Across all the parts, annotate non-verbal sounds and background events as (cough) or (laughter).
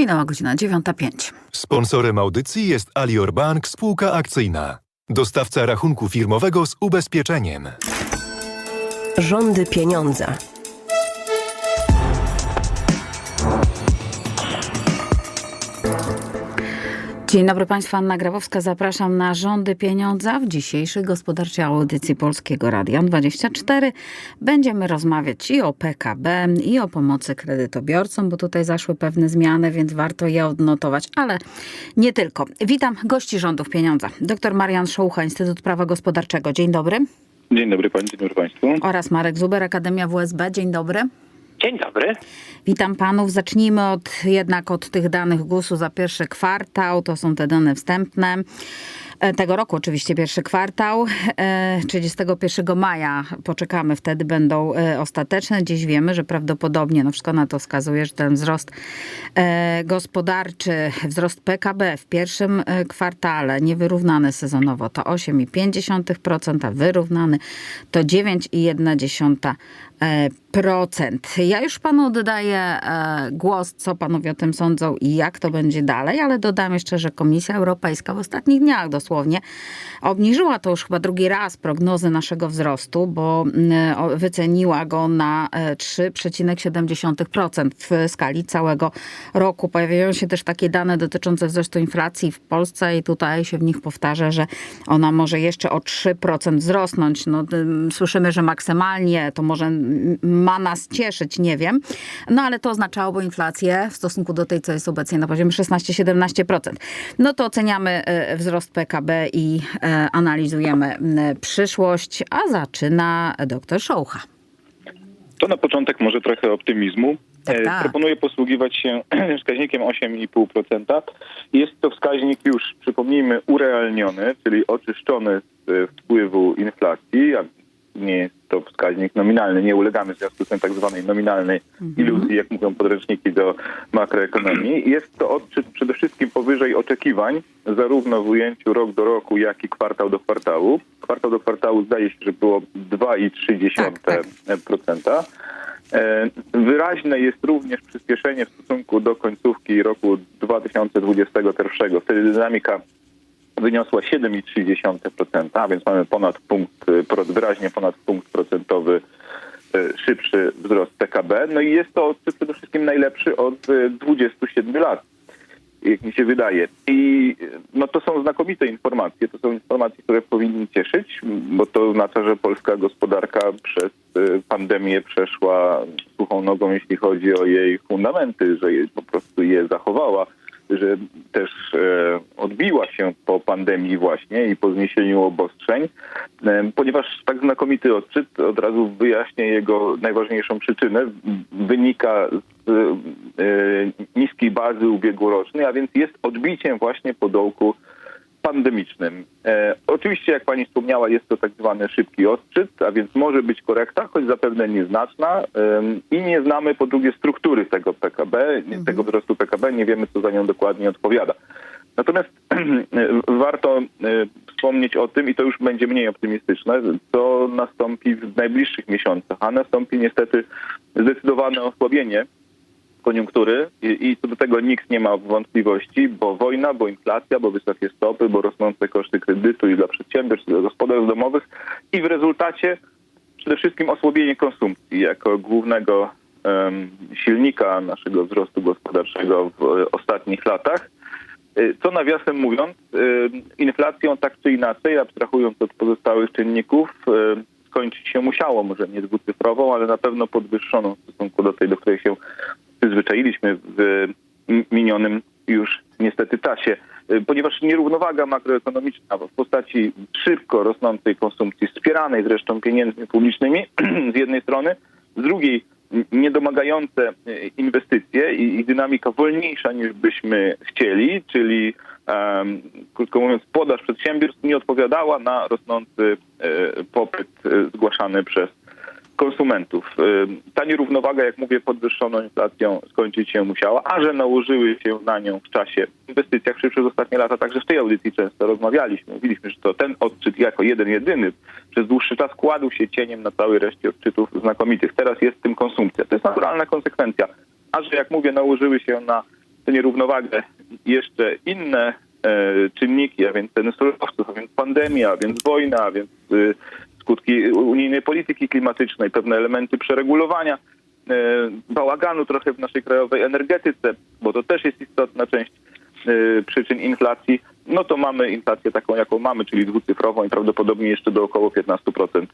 Minęła godzina 9.05. Sponsorem audycji jest Alior Bank Spółka Akcyjna. Dostawca rachunku firmowego z ubezpieczeniem. Rządy pieniądza. Dzień dobry Państwu, Anna Grabowska. Zapraszam na Rządy Pieniądza w dzisiejszej gospodarczej audycji Polskiego Radia 24. Będziemy rozmawiać i o PKB, i o pomocy kredytobiorcom, bo tutaj zaszły pewne zmiany, więc warto je odnotować, ale nie tylko. Witam gości Rządów Pieniądza. Dr Marian Szołucha, Instytut Prawa Gospodarczego. Dzień dobry. Dzień dobry Pani, dzień dobry Państwu. Oraz Marek Zuber, Akademia WSB. Dzień dobry. Dzień dobry. Witam panów. Zacznijmy od, jednak od tych danych GUS-u za pierwszy kwartał. To są te dane wstępne. E, Tego roku oczywiście pierwszy kwartał. E, 31 maja poczekamy, wtedy będą e, ostateczne. Dziś wiemy, że prawdopodobnie, no wszystko na to wskazuje, że ten wzrost e, gospodarczy, wzrost PKB w pierwszym e, kwartale, niewyrównany sezonowo, to 8,5%, a wyrównany to 9,1%. e, procent. Ja już panu oddaję e, głos, co panowie o tym sądzą i jak to będzie dalej, ale dodam jeszcze, że Komisja Europejska w ostatnich dniach dosłownie obniżyła to już chyba drugi raz prognozy naszego wzrostu, bo mm, wyceniła go na e, 3,7% w skali całego roku. Pojawiają się też takie dane dotyczące wzrostu inflacji w Polsce i tutaj się w nich powtarza, że ona może jeszcze o 3% wzrosnąć. No, ym, słyszymy, że maksymalnie to może ma nas cieszyć, nie wiem. No ale to oznaczałoby inflację w stosunku do tej, co jest obecnie na poziomie 16-17%. No to oceniamy e, wzrost PKB i e, analizujemy przyszłość, a zaczyna dr Szołcha. To na początek może trochę optymizmu. Tak, E, tak. Proponuję posługiwać się (clears throat) wskaźnikiem 8,5%. Jest to wskaźnik już, przypomnijmy, urealniony, czyli oczyszczony z e, wpływu inflacji, a nie jest to wskaźnik nominalny. Nie ulegamy w związku z tym tak zwanej nominalnej iluzji, jak mówią podręczniki do makroekonomii. Jest to odczyt przede wszystkim powyżej oczekiwań, zarówno w ujęciu rok do roku, jak i kwartał do kwartału. Kwartał do kwartału zdaje się, że było 2,3%. Tak, tak. procenta. E, Wyraźne jest również przyspieszenie w stosunku do końcówki roku 2021. Wtedy dynamika wyniosła 7,3%, a więc mamy ponad punkt, pro- wyraźnie ponad punkt procentowy e, szybszy wzrost PKB. No i jest to przede wszystkim najlepszy od e, 27 lat jak mi się wydaje. I no to są znakomite informacje, to są informacje, które powinny cieszyć, bo to oznacza, że polska gospodarka przez y, pandemię przeszła suchą nogą, jeśli chodzi o jej fundamenty, że po prostu je zachowała, że też e, odbiła się po pandemii właśnie i po zniesieniu obostrzeń, e, ponieważ tak znakomity odczyt, od razu wyjaśnię jego najważniejszą przyczynę, wynika z e, niskiej bazy ubiegłorocznej, a więc jest odbiciem właśnie po dołku pandemicznym. E, oczywiście, jak pani wspomniała, jest to tak zwany szybki odczyt, a więc może być korekta, choć zapewne nieznaczna em, i nie znamy po drugie struktury tego PKB, nie- tego wzrostu PKB, nie wiemy, co za nią dokładnie odpowiada. Natomiast (clears throat) warto e, wspomnieć o tym, i to już będzie mniej optymistyczne, co nastąpi w najbliższych miesiącach, a nastąpi niestety zdecydowane osłabienie koniunktury i, i co do tego nikt nie ma wątpliwości, bo wojna, bo inflacja, bo wysokie stopy, bo rosnące koszty kredytu i dla przedsiębiorstw, i dla gospodarstw domowych i w rezultacie przede wszystkim osłabienie konsumpcji jako głównego em, silnika naszego wzrostu gospodarczego w e, ostatnich latach. Y, Co nawiasem mówiąc, y, inflacją tak czy inaczej, abstrahując od pozostałych czynników, y, skończyć się musiało, może nie dwucyfrową, ale na pewno podwyższoną w stosunku do tej, do której się przyzwyczailiśmy w minionym już niestety czasie. Y, Ponieważ nierównowaga makroekonomiczna w postaci szybko rosnącej konsumpcji, wspieranej zresztą pieniędzmi publicznymi (clears throat) z jednej strony, z drugiej niedomagające y, inwestycje i, dynamika wolniejsza niż byśmy chcieli, czyli em, krótko mówiąc podaż przedsiębiorstw nie odpowiadała na rosnący e, popyt e, zgłaszany przez konsumentów. Y, Ta nierównowaga, jak mówię, podwyższoną inflacją skończyć się musiała, a że nałożyły się na nią w czasie inwestycjach, przez ostatnie lata także w tej audycji często rozmawialiśmy. Mówiliśmy, że to ten odczyt jako jeden jedyny przez dłuższy czas kładł się cieniem na całej reszcie odczytów znakomitych. Teraz jest tym konsumpcja. To jest naturalna konsekwencja. A że, jak mówię, nałożyły się na tę nierównowagę jeszcze inne e, czynniki, a więc ceny surowców, a więc pandemia, a więc wojna, a więc y, skutki unijnej polityki klimatycznej, pewne elementy przeregulowania, e, bałaganu trochę w naszej krajowej energetyce, bo to też jest istotna część e, przyczyn inflacji, no to mamy inflację taką, jaką mamy, czyli dwucyfrową i prawdopodobnie jeszcze do około 15% y,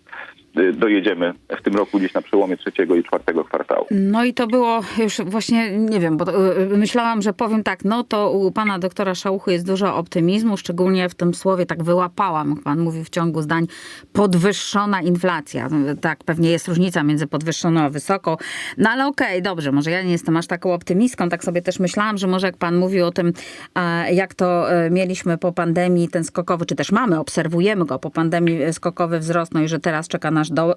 dojedziemy w tym roku gdzieś na przełomie trzeciego i czwartego kwartału. No i to było już właśnie, nie wiem, bo to, y, myślałam, że powiem tak, no to u pana doktora Szałuchy jest dużo optymizmu, szczególnie w tym słowie tak wyłapałam, pan mówił w ciągu zdań, podwyższona inflacja. Tak, pewnie jest różnica między podwyższoną a wysoką, no ale okej, dobrze, może ja nie jestem aż taką optymistką, tak sobie też myślałam, że może jak pan mówił o tym, jak to e, mieliśmy po pandemii, ten skokowy, czy też mamy, obserwujemy go po pandemii, skokowy wzrost, no i że teraz czeka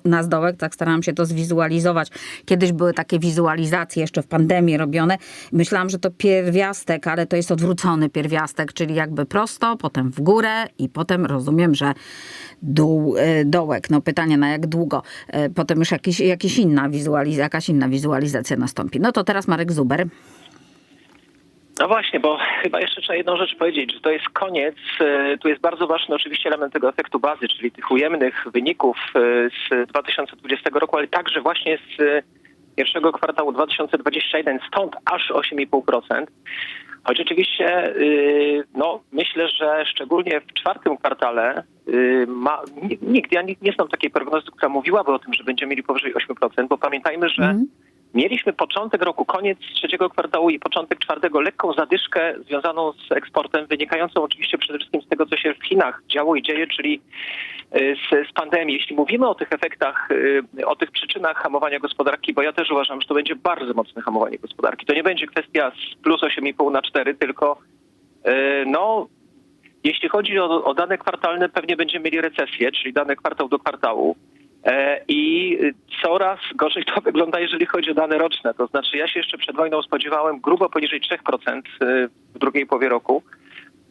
nasz do, dołek, tak starałam się to zwizualizować. Kiedyś były takie wizualizacje jeszcze w pandemii robione. Myślałam, że to pierwiastek, ale to jest odwrócony pierwiastek, czyli jakby prosto, potem w górę i potem rozumiem, że dół, e, dołek. No pytanie na jak długo. E, Potem już jakiś, jakiś inna jakaś inna wizualizacja nastąpi. No to teraz Marek Zuber. No właśnie, bo chyba jeszcze trzeba jedną rzecz powiedzieć, że to jest koniec. e, Tu jest bardzo ważny oczywiście element tego efektu bazy, czyli tych ujemnych wyników e, z 2020 roku, ale także właśnie z e, pierwszego kwartału 2021, stąd aż 8,5%. Choć oczywiście no, myślę, że szczególnie w czwartym kwartale ma, ni- nikt, ja nie, nie znam takiej prognozy, która mówiłaby o tym, że będziemy mieli powyżej 8%, bo pamiętajmy, że Mhm. Mieliśmy początek roku, koniec trzeciego kwartału i początek czwartego lekką zadyszkę związaną z eksportem, wynikającą oczywiście przede wszystkim z tego, co się w Chinach działo i dzieje, czyli y, z, z pandemii. Jeśli mówimy o tych efektach, y, o tych przyczynach hamowania gospodarki, bo ja też uważam, że to będzie bardzo mocne hamowanie gospodarki. To nie będzie kwestia z plus 8,5 na 4, tylko y, no jeśli chodzi o, o dane kwartalne, pewnie będziemy mieli recesję, czyli dane kwartał do kwartału. E, I coraz gorzej to (laughs) wygląda, jeżeli chodzi o dane roczne. To znaczy, ja się jeszcze przed wojną spodziewałem grubo poniżej 3% w drugiej połowie roku.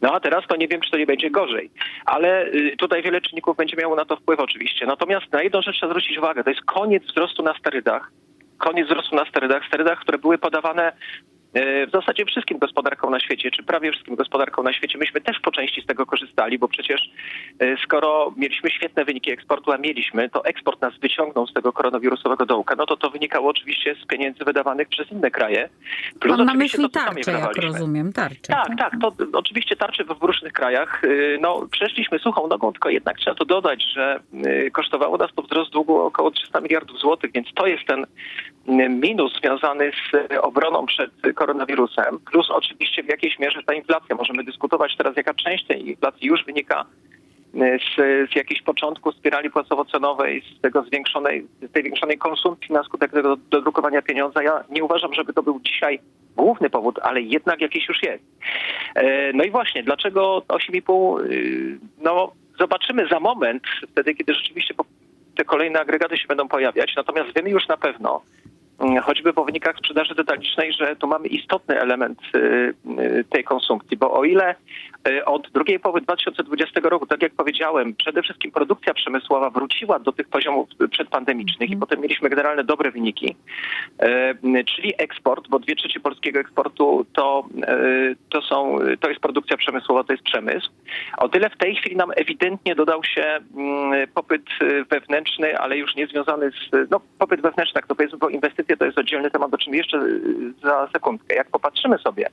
No a teraz to nie wiem, czy to nie będzie gorzej. Ale y, tutaj wiele czynników będzie miało na to wpływ oczywiście. Natomiast na jedną rzecz trzeba zwrócić uwagę. To jest koniec wzrostu na sterydach. Koniec wzrostu na sterydach. Sterydach, które były podawane e, w zasadzie wszystkim gospodarkom na świecie, czy prawie wszystkim gospodarkom na świecie. Myśmy też po części z tego korzystali, bo przecież e, skoro mieliśmy świetne wyniki eksportu, a mieliśmy, to eksport nas wyciągnął z tego koronawirusowego dołka, no to to wynikało oczywiście z pieniędzy wydawanych przez inne kraje. Plus Pan na myśli to, tarcze, jak rozumiem, tarcze. Tak, tak, to oczywiście tarcze w różnych krajach. Yy, No, przeszliśmy suchą nogą, tylko jednak trzeba to dodać, że kosztowało nas to wzrost długu około 300 miliardów złotych, więc to jest ten minus związany z obroną przed koronawirusem, plus oczywiście w jakiejś mierze ta inflacja. Możemy dyskutować teraz, jaka część tej inflacji już wynika yy, z, z jakichś początku spirali płacowo-cenowej, z tego zwiększonej, z tej zwiększonej konsumpcji na skutek tego dodrukowania pieniądza. Ja nie uważam, żeby to był dzisiaj główny powód, ale jednak jakiś już jest. E, No i właśnie, dlaczego 8,5? y, No zobaczymy za moment, wtedy kiedy rzeczywiście te kolejne agregaty się będą pojawiać. Natomiast wiemy już na pewno, choćby po wynikach sprzedaży detalicznej, że tu mamy istotny element y, y, tej konsumpcji, bo o ile y, od drugiej połowy 2020 roku, tak jak powiedziałem, przede wszystkim produkcja przemysłowa wróciła do tych poziomów przedpandemicznych i potem mieliśmy generalne dobre wyniki, czyli eksport, bo dwie trzecie polskiego eksportu to, to, są, to jest produkcja przemysłowa, to jest przemysł. O tyle w tej chwili nam ewidentnie dodał się mm, popyt wewnętrzny, ale już nie związany z, no popyt wewnętrzny, tak to powiedzmy, bo inwestycje to jest oddzielny temat, o czym jeszcze e, za sekundkę. Jak popatrzymy sobie,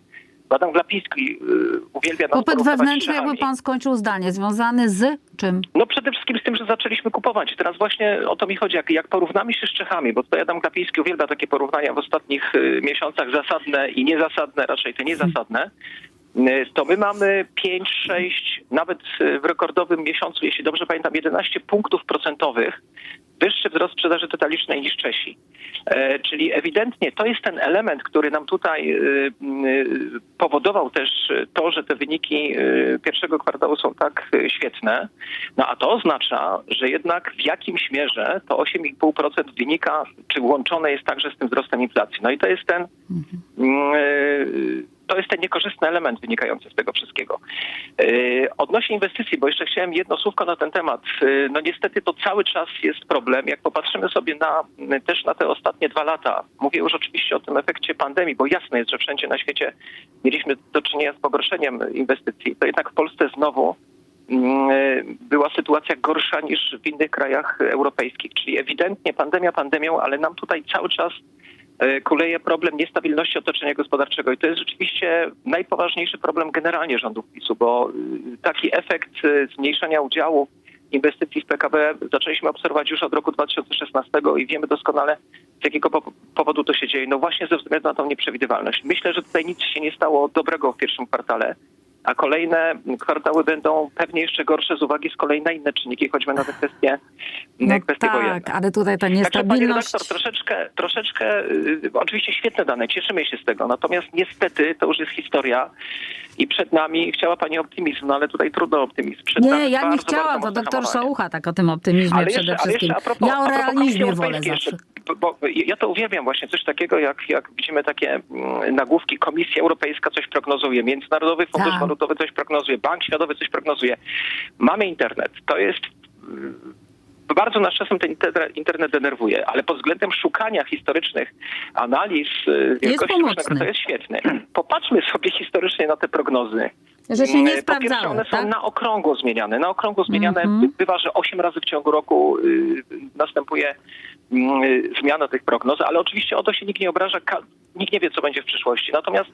Adam Glapiński e, uwielbia nas Popyt wewnętrzny, jakby pan skończył zdanie, związany z czym? No przede wszystkim z tym, że zaczęliśmy kupować. Teraz właśnie o to mi chodzi. Jak, jak porównamy się z Czechami, bo tutaj Adam Glapiński uwielbia takie porównania w ostatnich y, miesiącach zasadne i niezasadne, raczej te niezasadne, y, to my mamy 5, 6, nawet y, w rekordowym miesiącu, jeśli dobrze pamiętam, 11 punktów procentowych wyższy wzrost sprzedaży detalicznej niż Czesi. E, czyli ewidentnie to jest ten element, który nam tutaj y, y, powodował też y, to, że te wyniki y, pierwszego kwartału są tak y, świetne. No a to oznacza, że jednak w jakimś mierze to 8,5% wynika, czy łączone jest także z tym wzrostem inflacji. No i to jest ten, mm, y, to jest ten niekorzystny element wynikający z tego wszystkiego. Yy, Odnośnie inwestycji, bo jeszcze chciałem jedno słówko na ten temat. Yy, No niestety to cały czas jest problem. Jak popatrzymy sobie na yy, też na te ostatnie dwa lata, mówię już oczywiście o tym efekcie pandemii, bo jasne jest, że wszędzie na świecie mieliśmy do czynienia z pogorszeniem inwestycji, to jednak w Polsce znowu mm, była sytuacja gorsza niż w innych krajach europejskich. Czyli ewidentnie pandemia pandemią, ale nam tutaj cały czas kuleje problem niestabilności otoczenia gospodarczego i to jest rzeczywiście najpoważniejszy problem generalnie rządów PiSu, bo y, taki efekt y, zmniejszania udziału inwestycji w PKB zaczęliśmy obserwować już od roku 2016 i wiemy doskonale, z jakiego po- powodu to się dzieje. No właśnie ze względu na tą nieprzewidywalność. Myślę, że tutaj nic się nie stało dobrego w pierwszym kwartale, a kolejne kwartały będą pewnie jeszcze gorsze z uwagi z kolei na inne czynniki, choćby na te kwestie, No kwestie wojenne. tak, ale tutaj ta Także niestabilność... redaktor, troszeczkę, troszeczkę, y, oczywiście świetne dane, cieszymy się z tego, natomiast niestety to już jest historia i przed nami chciała pani optymizm, no ale tutaj trudno optymizm. Przed Nie, ja nie chciałam, to doktor. Szałucha tak o tym optymizmie Ale przede jeszcze, ale wszystkim. jeszcze a propos, ja o realizmie wolę zawsze. bo- ja to uwielbiam właśnie, coś takiego jak, jak widzimy takie mm, nagłówki, Komisja Europejska coś prognozuje, Międzynarodowy Fundusz Tak. Walutowy coś prognozuje, Bank Światowy coś prognozuje. Mamy internet, to jest mm, bardzo nas czasem ten inter- internet denerwuje, ale pod względem szukania historycznych analiz y, wielkości pomocny. różnego, to jest świetny. Popatrzmy sobie historycznie na te prognozy. Że się nie Mm, Po pierwsze, sprawdzały, one są tak? na okrągło zmieniane. Na okrągło zmieniane Mhm. bywa, że 8 razy w ciągu roku y, następuje mm, y, zmiana tych prognoz, ale oczywiście o to się nikt nie obraża, nikt nie wie, co będzie w przyszłości. Natomiast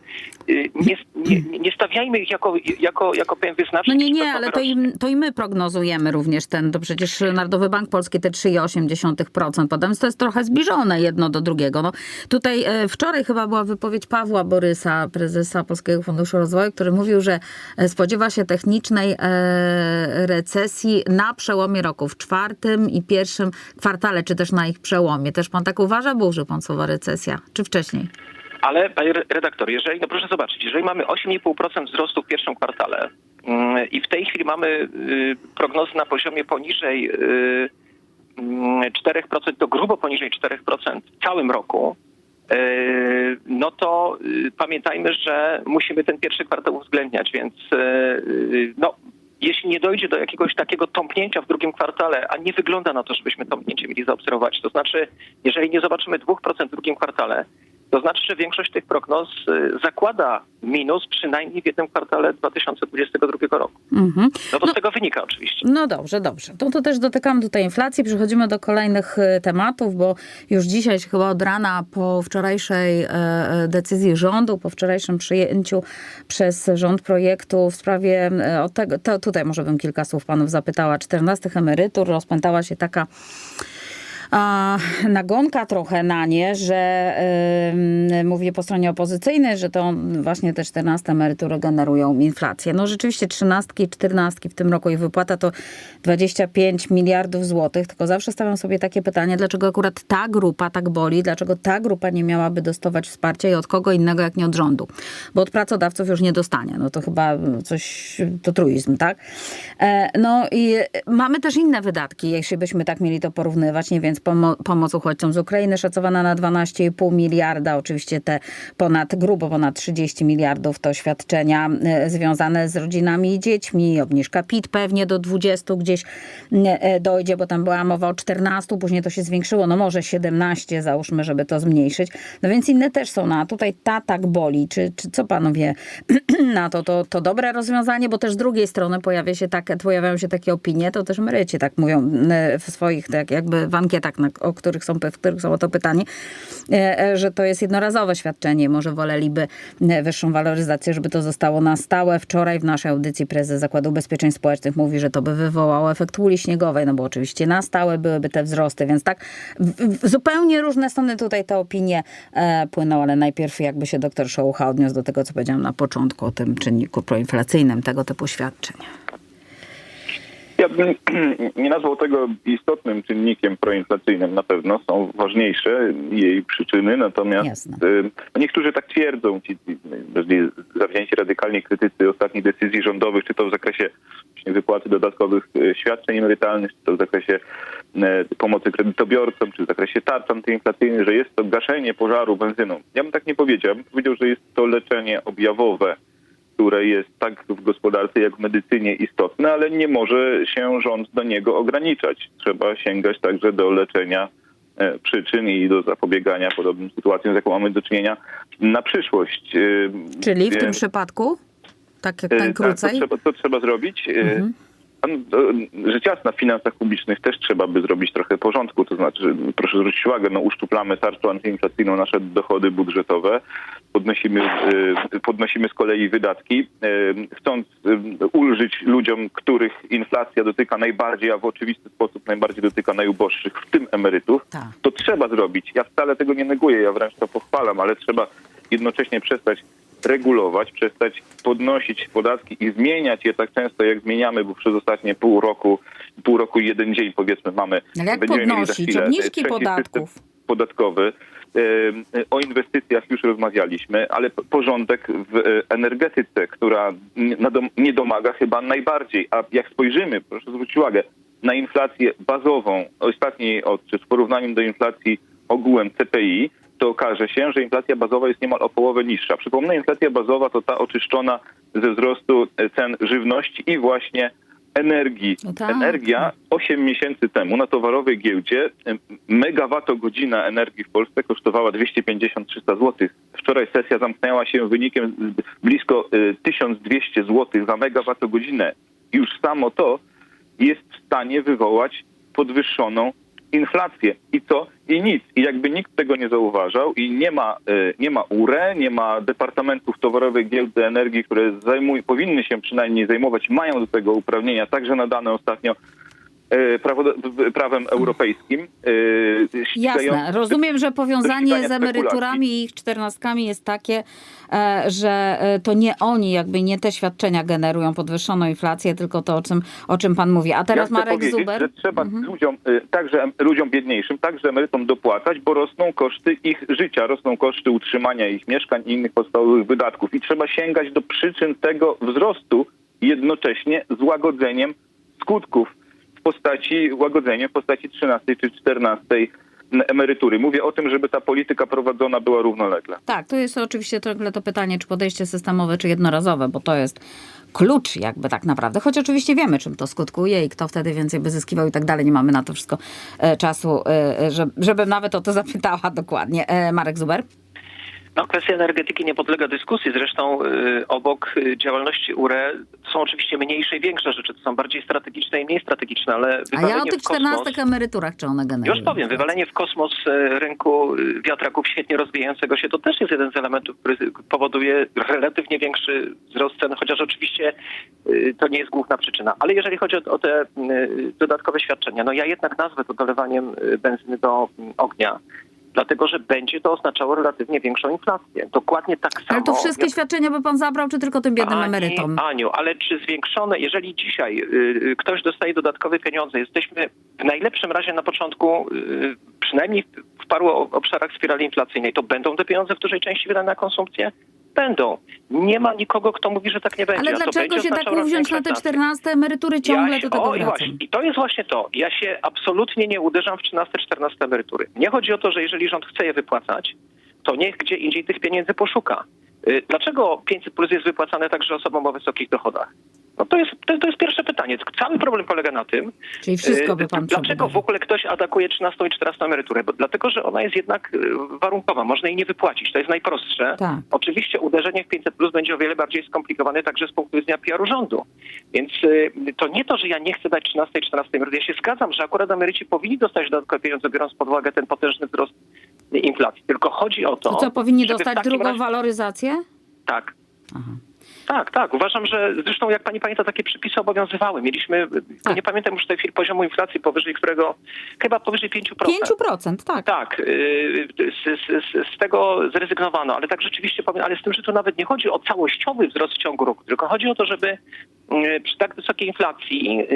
y, nie, nie, nie stawiajmy ich jako, jako, jako pewien No wyznacznik. nie, nie, stopniowy ale to i, to i my prognozujemy również ten, to przecież Narodowy Bank Polski te 3,8% poda, więc to jest trochę zbliżone jedno do drugiego. No, tutaj e, wczoraj chyba była wypowiedź Pawła Borysa, prezesa Polskiego Funduszu Rozwoju, który mówił, że e, spodziewa się technicznej e, recesji na przełomie roku, w czwartym i pierwszym kwartale, czy też na ich przełomie. Też pan tak uważa, bo użył pan słowa recesja, czy wcześniej? Ale panie re- redaktor, jeżeli, no proszę zobaczyć, jeżeli mamy 8,5% wzrostu w pierwszym kwartale mm, i w tej chwili mamy y, prognozy na poziomie poniżej y, mm, 4%, to grubo poniżej 4% w całym roku, y, no to pamiętajmy, że musimy ten pierwszy kwartał uwzględniać, więc no, jeśli nie dojdzie do jakiegoś takiego tąpnięcia w drugim kwartale, a nie wygląda na to, żebyśmy tąpnięcie mieli zaobserwować, to znaczy, jeżeli nie zobaczymy 2% w drugim kwartale, to znaczy, że większość tych prognoz y, zakłada minus przynajmniej w jednym kwartale 2022 roku. Mhm. No to z tego wynika oczywiście. No dobrze, dobrze. To, to też dotykamy tutaj inflacji. Przechodzimy do kolejnych e, tematów, bo już dzisiaj, chyba od rana po wczorajszej e, e, decyzji rządu, po wczorajszym przyjęciu przez rząd projektu w sprawie e, od tego, to tutaj może bym kilka słów panów zapytała, 14 emerytur, rozpętała się taka a, nagonka trochę na nie, że mówię po stronie opozycyjnej, że to właśnie te 14 emerytury generują inflację. No rzeczywiście 13 i 14 w tym roku ich wypłata to 25 miliardów złotych, tylko zawsze stawiam sobie takie pytanie, dlaczego akurat ta grupa tak boli, dlaczego ta grupa nie miałaby dostawać wsparcia i od kogo innego jak nie od rządu, bo od pracodawców już nie dostanie. No to chyba coś, to truizm, tak? E, No i mamy też inne wydatki, jeśli byśmy tak mieli to porównywać, nie więc pomo- pomoc uchodźcom z Ukrainy szacowana na 12,5 miliarda, oczywiście te ponad, grubo ponad 30 miliardów to świadczenia e, związane z rodzinami i dziećmi, obniżka PIT pewnie do 20 gdzieś e, dojdzie, bo tam była mowa o 14, później to się zwiększyło, no może 17 załóżmy, żeby to zmniejszyć. No więc inne też są, no a tutaj ta tak boli, czy, czy co panowie (clears throat) na to, to, to dobre rozwiązanie, bo też z drugiej strony pojawia się takie, pojawiają się takie opinie, to też emeryci tak mówią e, w swoich, tak jakby w ankietach, na, o których są, w których są o to pytani, e, e, że to jest jednorazowe świadczenie, może woleliby e, wyższą waloryzację, żeby to zostało na stałe. Wczoraj w naszej audycji prezes Zakładu Ubezpieczeń Społecznych mówi, że to by wywołało efekt kuli śniegowej, no bo oczywiście na stałe byłyby te wzrosty, więc tak w, w zupełnie różne strony tutaj te opinie e, płyną, ale najpierw jakby się doktor Szołucha odniósł do tego, co powiedziałam na początku o tym czynniku proinflacyjnym tego typu świadczeń. Ja bym (clears throat) nie nazwał tego istotnym czynnikiem proinflacyjnym. Na pewno są ważniejsze jej przyczyny, natomiast Jasne. y, no niektórzy tak twierdzą, ci bardziej zawzięci radykalnie krytycy ostatnich decyzji rządowych, czy to w zakresie wypłaty dodatkowych y, świadczeń emerytalnych, czy to w zakresie e, pomocy kredytobiorcom, czy w zakresie tarcz antyinflacyjnych, że jest to gaszenie pożaru benzyną. Ja bym tak nie powiedział. Ja bym powiedział, że jest to leczenie objawowe, które jest tak w gospodarce, jak w medycynie istotne, ale nie może się rząd do niego ograniczać. Trzeba sięgać także do leczenia e, przyczyn i do zapobiegania podobnym sytuacjom, z jaką mamy do czynienia na przyszłość. E, Czyli w tym przypadku? Tak jak E, najkrócej? Tak, to, trzeba, to trzeba zrobić. Mhm. A, e, Rzecz jasna, w finansach publicznych też trzeba by zrobić trochę porządku. To znaczy, że proszę zwrócić uwagę, no uszczuplamy tarczą antyinflacyjną nasze dochody budżetowe, podnosimy, e, podnosimy z kolei wydatki, e, chcąc e, ulżyć ludziom, których inflacja dotyka najbardziej, a w oczywisty sposób najbardziej dotyka najuboższych, w tym emerytów, Tak. to trzeba zrobić. Ja wcale tego nie neguję, ja wręcz to pochwalam, ale trzeba jednocześnie przestać regulować, przestać podnosić podatki i zmieniać je tak często, jak zmieniamy, bo przez ostatnie pół roku, pół roku i jeden dzień powiedzmy mamy. Ale jak będziemy mieli za podnosić? chwilę, e, Obniżki podatków. podatkowy. E, O inwestycjach już rozmawialiśmy, ale porządek w e, energetyce, która nie- domaga chyba najbardziej. A jak spojrzymy, proszę zwrócić uwagę, na inflację bazową, ostatniej odczyt w porównaniu do inflacji ogółem CPI, to okaże się, że inflacja bazowa jest niemal o połowę niższa. Przypomnę, inflacja bazowa to ta oczyszczona ze wzrostu e, cen żywności i właśnie energii. No tak. Energia 8 miesięcy temu na towarowej giełdzie megawattogodzina energii w Polsce kosztowała 250-300 zł. Wczoraj sesja zamknęła się wynikiem blisko y, 1200 zł za megawattogodzinę. Już samo to jest w stanie wywołać podwyższoną inflację. I co? I nic. I jakby nikt tego nie zauważał i nie ma, y, nie ma URE, nie ma departamentów towarowej giełdy energii, które zajmuj, powinny się przynajmniej zajmować, mają do tego uprawnienia, także nadane ostatnio y, prawo, w- prawem europejskim. y, Jasne. Rozumiem, że powiązanie z emeryturami i ich czternastkami jest takie, e, że e, to nie oni, jakby nie te świadczenia generują podwyższoną inflację, tylko to, o czym, o czym pan mówi. A teraz ja Marek Zuber. że trzeba ludziom, y, także ludziom biedniejszym, także emerytom dopłacać, bo rosną koszty ich życia, rosną koszty utrzymania ich mieszkań i innych podstawowych wydatków. I trzeba sięgać do przyczyn tego wzrostu jednocześnie z łagodzeniem skutków postaci łagodzenia, w postaci 13 czy 14 emerytury. Mówię o tym, żeby ta polityka prowadzona była równolegle. Tak, tu jest oczywiście ciągle to pytanie, czy podejście systemowe, czy jednorazowe, bo to jest klucz jakby tak naprawdę. Choć oczywiście wiemy, czym to skutkuje i kto wtedy więcej by zyskiwał i tak dalej. Nie mamy na to wszystko e, czasu, e, że, żebym nawet o to zapytała dokładnie. E, Marek Zuber? No, kwestia energetyki nie podlega dyskusji. Zresztą y, obok y, działalności URE są oczywiście mniejsze i większe rzeczy. To są bardziej strategiczne i mniej strategiczne, ale A ja o tych w kosmos... 14 emeryturach, czy one generują? Już powiem, wywalenie w kosmos e, rynku e, wiatraków świetnie rozwijającego się to też jest jeden z elementów, który powoduje relatywnie większy wzrost cen, chociaż oczywiście e, to nie jest główna przyczyna. Ale jeżeli chodzi o, o te e, dodatkowe świadczenia, no ja jednak nazwę to dolewaniem benzyny do m, ognia. Dlatego, że będzie to oznaczało relatywnie większą inflację. Dokładnie tak samo. Ale to wszystkie jak- świadczenia by pan zabrał, czy tylko tym biednym Ani- emerytom? Aniu, ale czy zwiększone, jeżeli dzisiaj y, y, ktoś dostaje dodatkowe pieniądze, jesteśmy w najlepszym razie na początku, y, przynajmniej w, w paru obszarach spirali inflacyjnej, to będą te pieniądze w dużej części wydane na konsumpcję? Będą. Nie ma nikogo, kto mówi, że tak nie będzie. Ale dlaczego się tak uwziąć na te inflację. 14 emerytury ciągle ja się, do tego o, i, właśnie, I to jest właśnie to. Ja się absolutnie nie uderzam w 13-14 emerytury. Nie chodzi o to, że jeżeli rząd chce je wypłacać, to niech gdzie indziej tych pieniędzy poszuka. Y, Dlaczego 500 plus jest wypłacane także osobom o wysokich dochodach? No to jest, to, to jest pierwsze pytanie. Cały problem polega na tym, Czyli wszystko by y, pan Dlaczego w ogóle ktoś atakuje 13 i 14 emeryturę? Bo, dlatego, że ona jest jednak y, warunkowa. Można jej nie wypłacić. To jest najprostsze. Tak. Oczywiście uderzenie w 500 plus będzie o wiele bardziej skomplikowane także z punktu widzenia PR-u rządu. Więc y, to nie to, że ja nie chcę dać 13 i 14 emerytury. Ja się zgadzam, że akurat emeryci powinni dostać dodatkowe pieniądze, biorąc pod uwagę ten potężny wzrost inflacji. Tylko chodzi o to. To co, powinni dostać drugą razie- waloryzację? Tak. Aha. Tak, tak. Uważam, że zresztą jak pani pamięta, takie przepisy obowiązywały. Mieliśmy, Tak. nie pamiętam już w tej chwili poziomu inflacji powyżej którego, chyba powyżej 5%. 5%, tak. Tak, yy, z, z, z, z tego zrezygnowano, ale tak rzeczywiście powiem, ale z tym, że tu nawet nie chodzi o całościowy wzrost w ciągu roku, tylko chodzi o to, żeby yy, przy tak wysokiej inflacji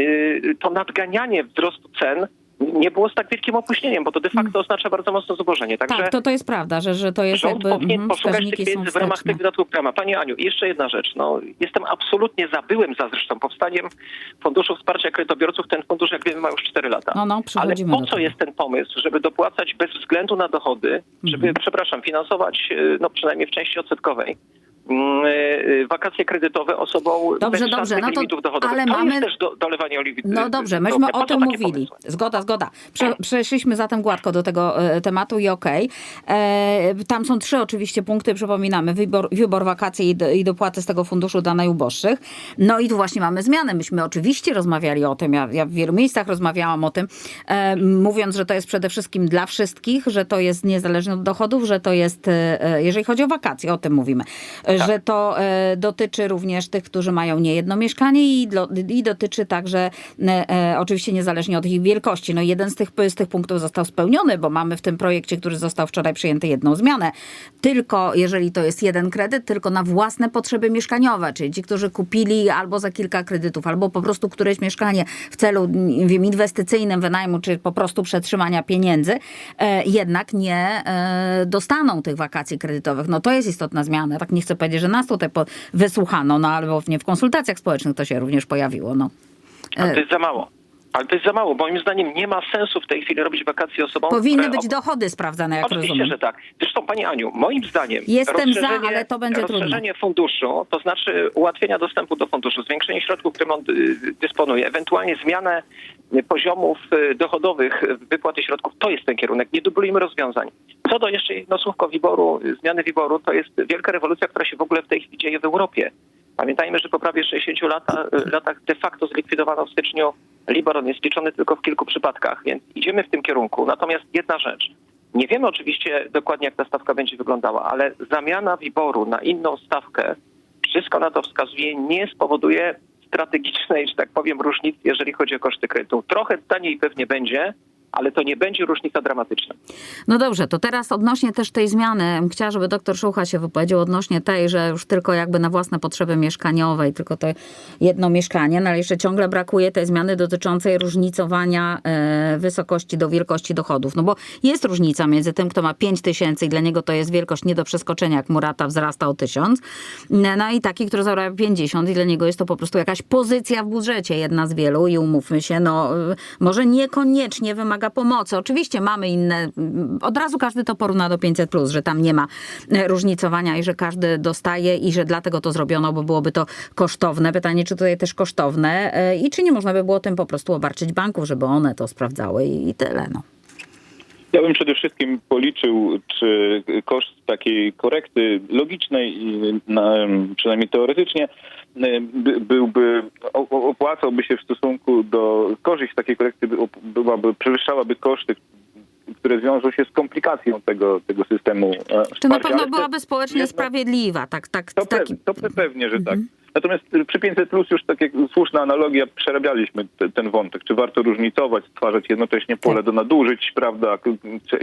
to nadganianie wzrostu cen nie było z tak wielkim opóźnieniem, bo to de facto oznacza bardzo mocne zubożenie. Także Tak, to, to jest prawda, że, że to jest Rząd jakby powinien mhm, poszukać tych pieniędzy w ramach tych wydatków prama. Pani Aniu, jeszcze jedna rzecz. No, jestem absolutnie za, byłem za zresztą powstaniem Funduszu Wsparcia Kredytobiorców. Ten fundusz, jak wiemy, ma już 4 lata. No, no, Ale po co jest ten pomysł, żeby dopłacać bez względu na dochody, żeby, Mhm. przepraszam, finansować, y, no przynajmniej w części odsetkowej, mm, wakacje kredytowe osobom Dobrze, bez dobrze, no limitów dochodowych. ale to mamy- jest też do, dolewanie oliwy No y, dobrze, y, myśmy do o tym mówili. pomysły? Zgoda, zgoda. Prze, przeszliśmy zatem gładko do tego e, tematu i okej. E, Tam są trzy oczywiście punkty, przypominamy. Wybor, wybor wakacji i, do, i dopłaty z tego funduszu dla najuboższych. No i tu właśnie mamy zmianę. Myśmy oczywiście rozmawiali o tym, ja, ja w wielu miejscach rozmawiałam o tym, e, mówiąc, że to jest przede wszystkim dla wszystkich, że to jest niezależnie od dochodów, że to jest, e, e, jeżeli chodzi o wakacje, o tym mówimy, e, że to e, dotyczy również tych, którzy mają nie jedno mieszkanie i, do, i dotyczy także e, e, oczywiście niezależnie od ich wielkości. No jeden z tych, z tych punktów został spełniony, bo mamy w tym projekcie, który został wczoraj przyjęty jedną zmianę. Tylko jeżeli to jest jeden kredyt, tylko na własne potrzeby mieszkaniowe, czyli ci, którzy kupili albo za kilka kredytów, albo po prostu któreś mieszkanie w celu wiem, inwestycyjnym wynajmu, czy po prostu przetrzymania pieniędzy, jednak nie dostaną tych wakacji kredytowych. No to jest istotna zmiana. Tak nie chcę powiedzieć, że nas tutaj wysłuchano, no albo nie w konsultacjach społecznych to się również pojawiło. No. Ale to jest za mało. Ale to jest za mało. Moim zdaniem nie ma sensu w tej chwili robić wakacji osobom, Powinny być dochody sprawdzane, jak Oczywiście, rozumiem. że tak. Zresztą Pani Aniu, moim zdaniem Jestem za, rozszerzenie- ale to będzie trudne. rozszerzenie funduszu, to znaczy ułatwienia dostępu do funduszu, zwiększenie środków, którym on y, dysponuje, ewentualnie zmianę y, poziomów y, dochodowych wypłaty środków, to jest ten kierunek. Nie dublujmy rozwiązań. Co do jeszcze jedno słówko WIBOR-u, y, zmiany WIBOR-u, to jest wielka rewolucja, która się w ogóle w tej chwili dzieje w Europie. Pamiętajmy, że po prawie 60 lata, y, latach de facto zlikwidowano w styczniu LIBOR. On jest liczony tylko w kilku przypadkach, więc idziemy w tym kierunku. Natomiast jedna rzecz. Nie wiemy oczywiście dokładnie, jak ta stawka będzie wyglądała, ale zamiana WIBOR-u na inną stawkę, wszystko na to wskazuje, nie spowoduje strategicznej, że tak powiem, różnicy, jeżeli chodzi o koszty kredytu. Trochę taniej pewnie będzie, ale to nie będzie różnica dramatyczna. No dobrze, to teraz odnośnie też tej zmiany, chciała, żeby doktor Szucha się wypowiedział odnośnie tej, że już tylko jakby na własne potrzeby mieszkaniowe i tylko to jedno mieszkanie, no ale jeszcze ciągle brakuje tej zmiany dotyczącej różnicowania e, wysokości do wielkości dochodów. No bo jest różnica między tym, kto ma 5 tysięcy i dla niego to jest wielkość nie do przeskoczenia, jak mu rata wzrasta o 1000, no i taki, który zarabia 50 i dla niego jest to po prostu jakaś pozycja w budżecie, jedna z wielu i umówmy się, no y, może niekoniecznie wymaga pomocy. Oczywiście mamy inne, mm, od razu każdy to porówna do 500+, plus, że tam nie ma e, różnicowania i że każdy dostaje i że dlatego to zrobiono, bo byłoby to kosztowne. Pytanie, czy tutaj też kosztowne e, i czy nie można by było tym po prostu obarczyć banków, żeby one to sprawdzały i, tyle, no. Ja bym przede wszystkim policzył, czy koszt takiej korekty logicznej, przynajmniej teoretycznie, byłby, o- o- opłacałby się w stosunku do korzyść takiej korekty, byłaby, przewyższałaby koszty, które wiążą się z komplikacją tego, tego systemu. e, Czy na wsparcia. pewno Ale te- byłaby społecznie sprawiedliwa, tak, tak, To, taki... pe- to pe- pewnie, że tak. Natomiast przy 500 plus już tak jak słuszna analogia, przerabialiśmy te, ten wątek. Czy warto różnicować, stwarzać jednocześnie pole Tak. do nadużyć, prawda,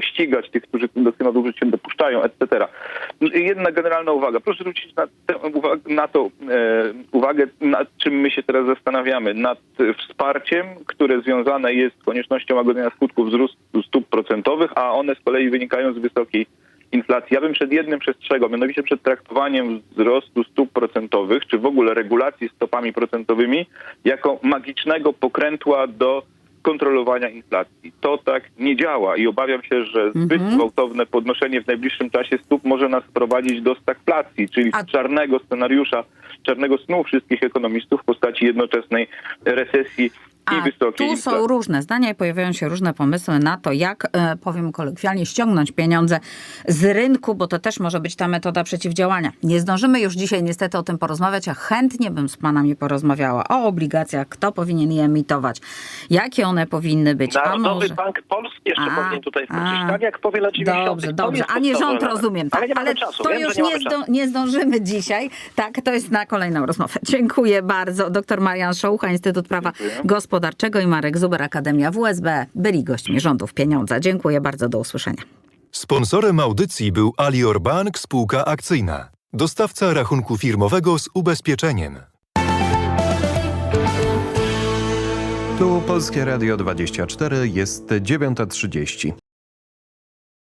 ścigać tych, którzy do tych nadużyć się dopuszczają, etc. Jedna generalna uwaga. Proszę zwrócić na, na to e, uwagę, nad czym my się teraz zastanawiamy. Nad wsparciem, które związane jest z koniecznością łagodzenia skutków wzrostu stóp procentowych, a one z kolei wynikają z wysokiej inflacji. Ja bym przed jednym przestrzegał, mianowicie przed traktowaniem wzrostu stóp procentowych, czy w ogóle regulacji stopami procentowymi, jako magicznego pokrętła do kontrolowania inflacji. To tak nie działa i obawiam się, że zbyt gwałtowne podnoszenie w najbliższym czasie stóp może nas prowadzić do stagflacji, czyli A- czarnego scenariusza, czarnego snu wszystkich ekonomistów w postaci jednoczesnej recesji A tu inflacji. są różne zdania i pojawiają się różne pomysły na to, jak, e, powiem kolokwialnie, ściągnąć pieniądze z rynku, bo to też może być ta metoda przeciwdziałania. Nie zdążymy już dzisiaj niestety o tym porozmawiać, a chętnie bym z panami porozmawiała o obligacjach, kto powinien je emitować, jakie one powinny być, a Narodowy może... Bank Polski jeszcze A, powinien tutaj a. tak jak powie 90. Dobrze, dobrze. A nie rząd, rozumiem. Tak, Ale ale czasu. to Wiem, już nie, nie, zdo, nie zdążymy dzisiaj. Tak, to jest na kolejną rozmowę. Dziękuję bardzo. Doktor Marian Szołucha, Instytut Prawa Dziękuję. Gospodarczego i Marek Zuber, Akademia WSB, byli gośćmi rządów pieniądza. Dziękuję bardzo, do usłyszenia. Sponsorem audycji był Alior Bank Spółka Akcyjna. Dostawca rachunku firmowego z ubezpieczeniem. Tu Polskie Radio 24 jest 9.30.